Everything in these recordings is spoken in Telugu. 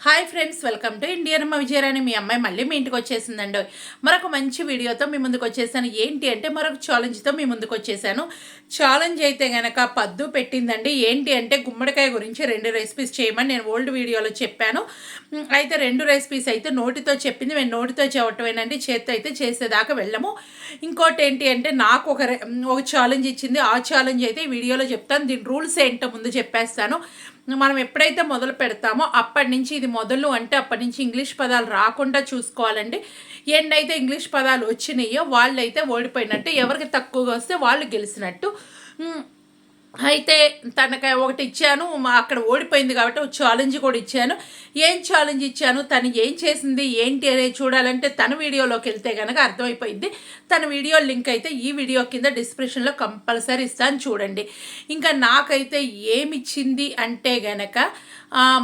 Hi friends welcome to Indian Vijayarani మీ అమ్మాయి మళ్ళీ మీ ఇంటికి వచ్చేసిందండి. మరొక మంచి వీడియోతో మీ ముందుకు వచ్చేసాను. ఏంటి అంటే మరొక ఛాలెంజ్తో మీ ముందుకు వచ్చేసాను. ఛాలెంజ్ అయితే గనక పద్దు పెట్టిందండి. ఏంటి అంటే గుమ్మడికాయ గురించి రెండు రెసిపీస్ చేయమని నేను ఓల్డ్ వీడియోలో చెప్పాను. అయితే రెండు రెసిపీస్ అయితే నోటితో చెప్పింది. మేము నోటితో చెప్పటమేనండి. చేత్తో అయితే చేసేదాకా వెళ్ళము. ఇంకోటి ఏంటి అంటే నాకు ఒక ఒక ఛాలెంజ్ ఇచ్చింది. ఆ ఛాలెంజ్ అయితే ఈ వీడియోలో చెప్తాను. దీని రూల్స్ ఏంటో ముందు చెప్పేస్తాను. మనం ఎప్పుడైతే మొదలు పెడతామో అప్పటి నుంచి ఇది మొదలు అంటే అప్పటి నుంచి ఇంగ్లీష్ పదాలు రాకుండా చూసుకోవాలండి. ఎన్నైతే ఇంగ్లీష్ పదాలు వచ్చినాయో వాళ్ళైతే ఓడిపోయినట్టు ఎవరికి తక్కువగా వస్తే వాళ్ళు గెలిచినట్టు. అయితే తనకి ఒకటి ఇచ్చాను మా అక్కడ ఓడిపోయింది కాబట్టి ఒక ఛాలెంజ్ కూడా ఇచ్చాను. ఏం ఛాలెంజ్ ఇచ్చాను? తను ఏం చేసింది? ఏంటి అనేది చూడాలంటే తన వీడియోలోకి వెళ్తే కనుక అర్థమైపోయింది. తన వీడియో లింక్ అయితే ఈ వీడియో కింద డిస్క్రిప్షన్లో కంపల్సరీ ఇస్తాను చూడండి. ఇంకా నాకైతే ఏమి ఇచ్చింది అంటే గనక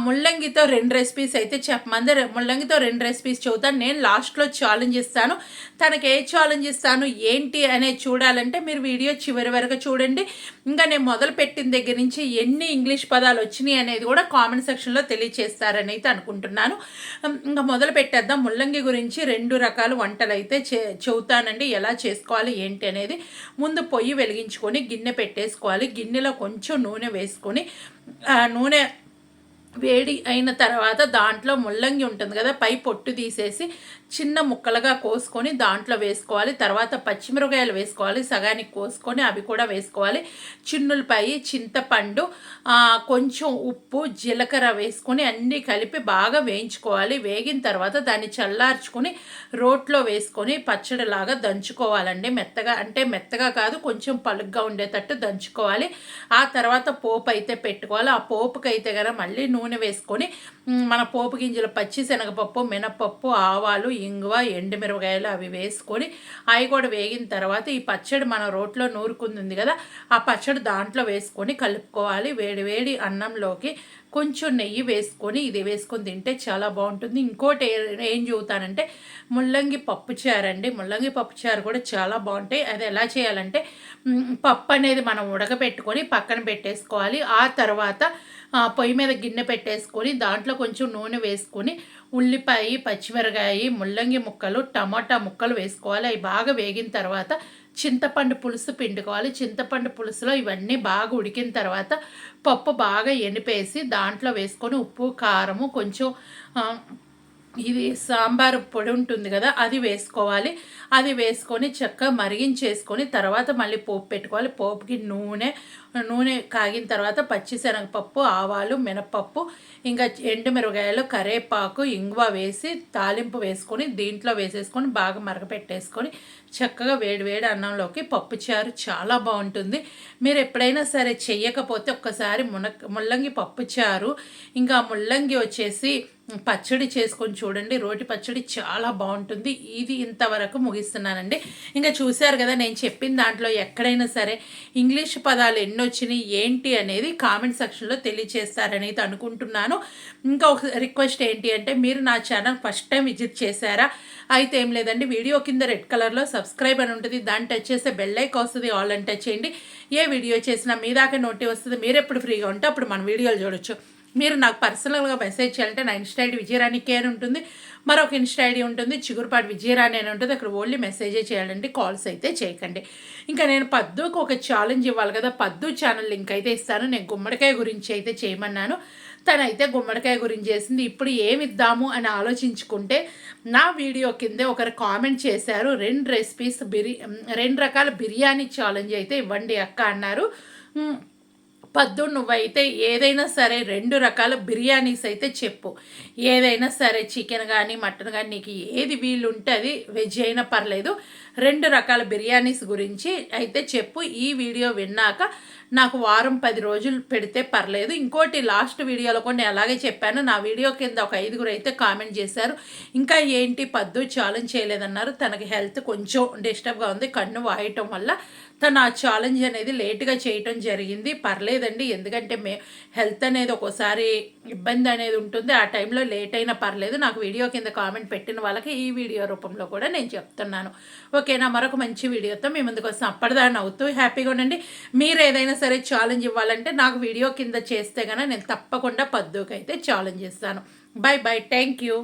ముల్లంగితో రెండు రెసిపీస్ అయితే చెప్పమంది ముల్లంగితో రెండు రెసిపీస్ చెబుతాను. నేను లాస్ట్లో ఛాలెంజ్ ఇస్తాను. తనకి ఏ ఛాలెంజ్ ఇస్తాను? ఏంటి అనేది చూడాలంటే మీరు వీడియో చివరి వరకు చూడండి. ఇంకా నేను మొదలుపెట్టిన దగ్గర నుంచి ఎన్ని ఇంగ్లీష్ పదాలు వచ్చినాయి అనేది కూడా కామెంట్ సెక్షన్లో తెలియచేస్తారని అయితే అనుకుంటున్నాను. ఇంకా మొదలు పెట్టేద్దాం ముల్లంగి గురించి రెండు రకాల వంటలు అయితే చే చెబుతానండి. ఎలా చేసుకోవాలి ఏంటి అనేది ముందు పొయ్యి వెలిగించుకొని గిన్నె పెట్టేసుకోవాలి. గిన్నెలో కొంచెం నూనె వేసుకొని నూనె వేడి అయిన తర్వాత దాంట్లో ముల్లంగి ఉంటుంది కదా పై పొట్టు తీసేసి చిన్న ముక్కలుగా కోసుకొని దాంట్లో వేసుకోవాలి. తర్వాత పచ్చిమిరకాయలు వేసుకోవాలి సగానికి కోసుకొని అవి కూడా వేసుకోవాలి. చిన్నులపై చింతపండు కొంచెం ఉప్పు జీలకర్ర వేసుకొని అన్నీ కలిపి బాగా వేయించుకోవాలి. వేగిన తర్వాత దాన్ని చల్లార్చుకొని రోట్లో వేసుకొని పచ్చడిలాగా దంచుకోవాలండి. మెత్తగా అంటే మెత్తగా కాదు కొంచెం పలుగ్గా ఉండేటట్టు దంచుకోవాలి. ఆ తర్వాత పోపు అయితే పెట్టుకోవాలి. ఆ పోపుకైతే అయితే కనుక మళ్ళీ నూనె నూనె వేసుకొని మన పోపు గింజలు పచ్చి శనగపప్పు మినపప్పు ఆవాలు ఇంగువ ఎండుమిరపకాయలు అవి వేసుకొని అవి కూడా వేగిన తర్వాత ఈ పచ్చడి మన రోట్లో నూరుకుంది కదా ఆ పచ్చడి దాంట్లో వేసుకొని కలుపుకోవాలి. వేడి వేడి అన్నంలోకి కొంచెం నెయ్యి వేసుకొని ఇది వేసుకొని తింటే చాలా బాగుంటుంది. ఇంకోటి ఏం చెబుతానంటే ముల్లంగి పప్పు చారు అండి. ముల్లంగి పప్పు చారు కూడా చాలా బాగుంటాయి. అది ఎలా చేయాలంటే పప్పు అనేది మనం ఉడకబెట్టుకొని పక్కన పెట్టేసుకోవాలి. ఆ తర్వాత ఆ, పొయ్యి మీద గిన్నె పెట్టేసుకొని దాంట్లో కొంచెం నూనె వేసుకొని ఉల్లిపాయ పచ్చిమిరకాయ ముల్లంగి ముక్కలు టమాటా ముక్కలు వేసుకోవాలి. అవి బాగా వేగిన తర్వాత చింతపండు పులుసు పిండుకోవాలి. చింతపండు పులుసులో ఇవన్నీ బాగా ఉడికిన తర్వాత పప్పు బాగా ఎనిపేసి దాంట్లో వేసుకొని ఉప్పు కారము కొంచెం ఇది సాంబార్ పొడి ఉంటుంది కదా అది వేసుకోవాలి. అది వేసుకొని చక్కగా మరిగించేసుకొని తర్వాత మళ్ళీ పోపు పెట్టుకోవాలి. పోపుకి నూనె నూనె కాగిన తర్వాత పచ్చిశనగపప్పు ఆవాలు మినపప్పు ఇంకా ఎండుమిరపకాయలు కరేపాకు ఇంగువ వేసి తాలింపు వేసుకొని దీంట్లో వేసేసుకొని బాగా మరగపెట్టేసుకొని చక్కగా వేడివేడి అన్నంలోకి పప్పుచారు చాలా బాగుంటుంది. మీరు ఎప్పుడైనా సరే చెయ్యకపోతే ఒక్కసారి మున ముల్లంగి పప్పుచారు ఇంకా ముల్లంగి వచ్చేసి పచ్చడి చేసుకొని చూడండి. రోటి పచ్చడి చాలా బాగుంటుంది. ఇది ఇంతవరకు ముగిస్తున్నానండి. ఇంకా చూశారు కదా నేను చెప్పిన దాంట్లో ఎక్కడైనా సరే ఇంగ్లీష్ పదాలు ఎన్ని వచ్చినాయి ఏంటి అనేది కామెంట్ సెక్షన్లో తెలియచేస్తారని అనుకుంటున్నాను. ఇంకా ఒక రిక్వెస్ట్ ఏంటి అంటే మీరు నా ఛానల్ ఫస్ట్ టైం విజిట్ చేశారా? అయితే ఏం లేదండి వీడియో కింద రెడ్ కలర్లో సబ్స్క్రైబ్ అని ఉంటుంది. దాన్ని టచ్ చేస్తే బెల్ ఐక్ వస్తుంది ఆల్ అని టచ్ చేయండి. ఏ వీడియో చేసినా మీ దాకా నోటి వస్తుంది. మీరు ఎప్పుడు ఫ్రీగా ఉంటే అప్పుడు మన వీడియోలు చూడొచ్చు. మీరు నాకు పర్సనల్గా మెసేజ్ చేయాలంటే నా ఇన్స్టా ఐడి విజయరాణి అని ఉంటుంది. మరొక ఇన్స్టా ఐడి ఉంటుంది చిగురుపాటి విజయరాణి అని ఉంటుంది. అక్కడ ఓన్లీ మెసేజే చేయాలండి కాల్స్ అయితే చేయకండి. ఇంకా నేను పద్దుకు ఒక ఛాలెంజ్ ఇవ్వాలి కదా పద్దు ఛానల్ లింక్ అయితే ఇస్తాను. నేను గుమ్మడికాయ గురించి అయితే చేయమన్నాను. తనైతే గుమ్మడికాయ గురించి చేసింది. ఇప్పుడు ఏమిద్దాము అని ఆలోచించుకుంటే నా వీడియో కిందే ఒకరు కామెంట్ చేశారు రెండు రెసిపీస్ బిర్యా రెండు రకాల బిర్యానీ ఛాలెంజ్ అయితే ఇవ్వండి అక్క అన్నారు. పద్దు నువ్వైతే ఏదైనా సరే రెండు రకాల బిర్యానీస్ అయితే చెప్పు. ఏదైనా సరే చికెన్ కానీ మటన్ కానీ నీకు ఏది వీలుంటే అది వెజ్ అయినా పర్లేదు. రెండు రకాల బిర్యానీస్ గురించి అయితే చెప్పు. ఈ వీడియో విన్నాక నాకు వారం పది రోజులు పెడితే పర్లేదు. ఇంకోటి లాస్ట్ వీడియోలో కూడా నేను అలాగే చెప్పాను. నా వీడియో కింద ఒక ఐదుగురు అయితే కామెంట్ చేశారు. ఇంకా ఏంటి పద్దు ఛాలెంజ్ చేయలేదన్నారు. తనకి హెల్త్ కొంచెం డిస్టర్బ్గా ఉంది. కన్ను వాయటం వల్ల తను ఆ ఛాలెంజ్ అనేది లేట్గా చేయటం జరిగింది. పర్లేదండి. ఎందుకంటే మే హెల్త్ అనేది ఒక్కోసారి ఇబ్బంది అనేది ఉంటుంది. ఆ టైంలో లేట్ అయినా పర్లేదు. నాకు వీడియో కింద కామెంట్ పెట్టిన వాళ్ళకి ఈ వీడియో రూపంలో కూడా నేను చెప్తున్నాను. ఓకే. ఓకేనా మరొక మంచి వీడియోతో మీ ముందుకు వస్తాం. అప్పటిదాన్ని అవుతూ హ్యాపీగా ఉండండి. మీరు ఏదైనా సరే ఛాలెంజ్ ఇవ్వాలంటే నాకు వీడియో కింద చేస్తే కనుక నేను తప్పకుండా పద్దుకైతే ఛాలెంజ్ ఇస్తాను బాయ్ బాయ్ థ్యాంక్ యూ